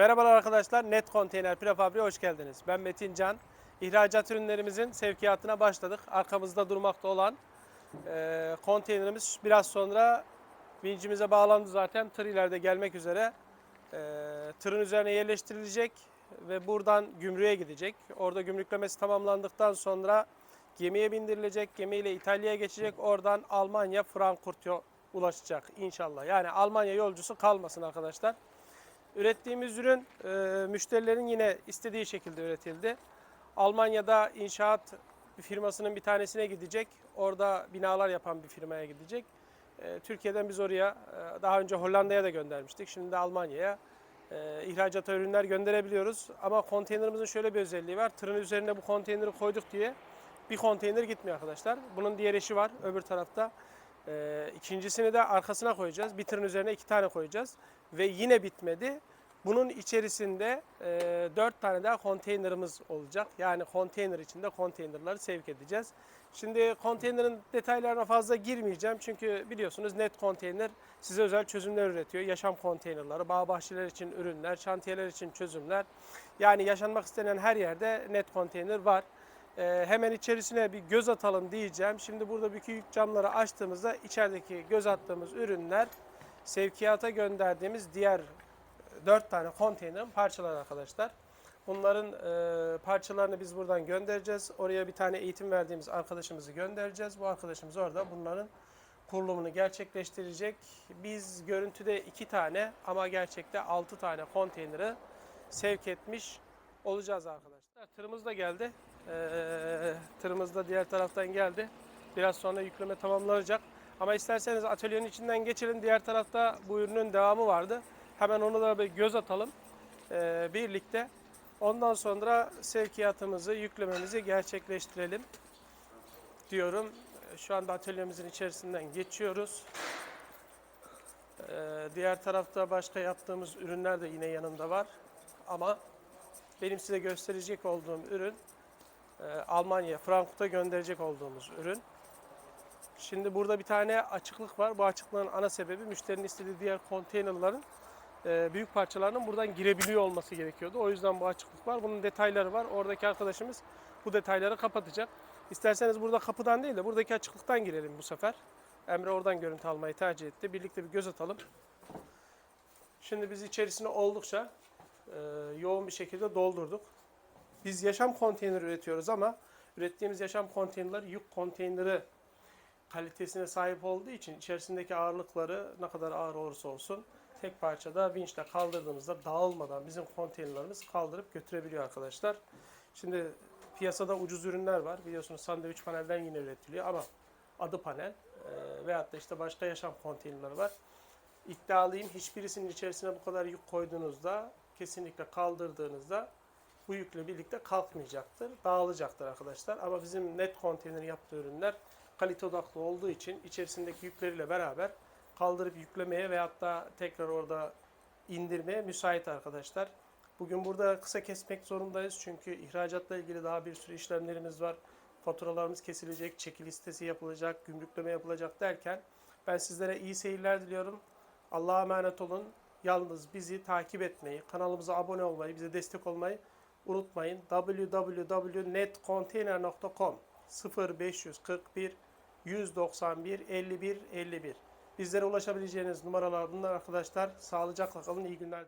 Merhabalar arkadaşlar, Net Konteyner Prefabri'ye hoş geldiniz. Ben Metin Can. İhracat ürünlerimizin sevkiyatına başladık. Arkamızda durmakta olan e, konteynerimiz biraz sonra vincimize bağlandı zaten. Tır ileride gelmek üzere. E, tırın üzerine yerleştirilecek ve buradan gümrüğe gidecek. Orada gümrüklemesi tamamlandıktan sonra gemiye bindirilecek. Gemiyle İtalya'ya geçecek. Oradan Almanya, Frankfurt'a ulaşacak inşallah. Yani Almanya yolcusu kalmasın arkadaşlar. Ürettiğimiz ürün e, müşterilerin yine istediği şekilde üretildi. Almanya'da inşaat firmasının bir tanesine gidecek. Orada binalar yapan bir firmaya gidecek. E, Türkiye'den biz oraya e, daha önce Hollanda'ya da göndermiştik. Şimdi de Almanya'ya e, ihracat ürünler gönderebiliyoruz. Ama konteynerimizin şöyle bir özelliği var. Tırın üzerine bu konteyneri koyduk diye bir konteyner gitmiyor arkadaşlar. Bunun diğer eşi var öbür tarafta. E, ikincisini de arkasına koyacağız. Bir üzerine iki tane koyacağız. Ve yine bitmedi. Bunun içerisinde e, 4 tane daha konteynerimiz olacak. Yani konteyner içinde konteynerları sevk edeceğiz. Şimdi konteynerin detaylarına fazla girmeyeceğim. Çünkü biliyorsunuz net konteyner size özel çözümler üretiyor. Yaşam konteynerları, bağ bahçeler için ürünler, şantiyeler için çözümler. Yani yaşanmak istenen her yerde net konteyner var. E, hemen içerisine bir göz atalım diyeceğim. Şimdi burada büyük camları açtığımızda içerideki göz attığımız ürünler sevkiyata gönderdiğimiz diğer 4 tane konteynerin parçaları arkadaşlar. Bunların e, parçalarını biz buradan göndereceğiz. Oraya bir tane eğitim verdiğimiz arkadaşımızı göndereceğiz. Bu arkadaşımız orada bunların kurulumunu gerçekleştirecek. Biz görüntüde 2 tane ama gerçekte 6 tane konteyneri sevk etmiş olacağız arkadaşlar. Tırımız da geldi. E, tırımız da diğer taraftan geldi. Biraz sonra yükleme tamamlanacak. Ama isterseniz atölyenin içinden geçelim. Diğer tarafta bu ürünün devamı vardı. Hemen onu da bir göz atalım ee, birlikte. Ondan sonra sevkiyatımızı, yüklememizi gerçekleştirelim diyorum. Şu anda atölyemizin içerisinden geçiyoruz. Ee, diğer tarafta başka yaptığımız ürünler de yine yanımda var. Ama benim size gösterecek olduğum ürün Almanya, Frankfurt'a gönderecek olduğumuz ürün. Şimdi burada bir tane açıklık var. Bu açıklığın ana sebebi müşterinin istediği diğer konteynerların e, büyük parçalarının buradan girebiliyor olması gerekiyordu. O yüzden bu açıklık var. Bunun detayları var. Oradaki arkadaşımız bu detayları kapatacak. İsterseniz burada kapıdan değil de buradaki açıklıktan girelim bu sefer. Emre oradan görüntü almayı tercih etti. Birlikte bir göz atalım. Şimdi biz içerisini oldukça e, yoğun bir şekilde doldurduk. Biz yaşam konteyneri üretiyoruz ama ürettiğimiz yaşam konteynerleri yük konteyneri kalitesine sahip olduğu için içerisindeki ağırlıkları ne kadar ağır olursa olsun tek parçada vinçle kaldırdığımızda dağılmadan bizim konteynerlarımız kaldırıp götürebiliyor arkadaşlar. Şimdi piyasada ucuz ürünler var. Biliyorsunuz sandviç panelden yine üretiliyor ama adı panel e, veyahut da işte başka yaşam konteynerleri var. İddialıyım hiçbirisinin içerisine bu kadar yük koyduğunuzda kesinlikle kaldırdığınızda bu yükle birlikte kalkmayacaktır. Dağılacaktır arkadaşlar. Ama bizim net konteyner yaptığı ürünler kalite odaklı olduğu için içerisindeki yükleriyle beraber kaldırıp yüklemeye veyahut da tekrar orada indirmeye müsait arkadaşlar. Bugün burada kısa kesmek zorundayız çünkü ihracatla ilgili daha bir sürü işlemlerimiz var. Faturalarımız kesilecek, çeki listesi yapılacak, gümrükleme yapılacak derken ben sizlere iyi seyirler diliyorum. Allah'a emanet olun. Yalnız bizi takip etmeyi, kanalımıza abone olmayı, bize destek olmayı unutmayın. www.netcontainer.com 0541 191 51 51 Bizlere ulaşabileceğiniz numaralar bunlar arkadaşlar. Sağlıcakla kalın. iyi günler.